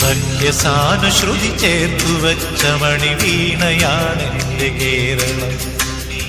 സഖ്യസാനുശ്രുതി ചേർത്തു വച്ച മണിവീണയാണെന്റെ കേരളം.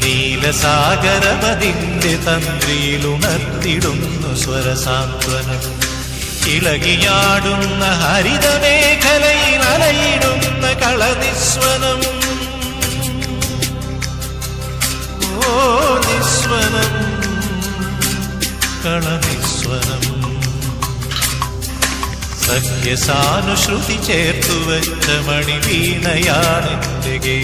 നീലസാഗരപതിന്റെ തന്ത്രിയിലുണർത്തിടുന്നു സ്വരസാന്ത്വനം. ഇളകിയാടുന്ന ഹരിതമേഖലയിൽ അലയിടുന്ന കളനിസ്വനം. ഓ നിസ്വനം കളനിസ്വനം. സഖ്യസാനുശ്രുതി ചേർത്തു വെച്ച മണിവീണയാണെന്റെ ഗേ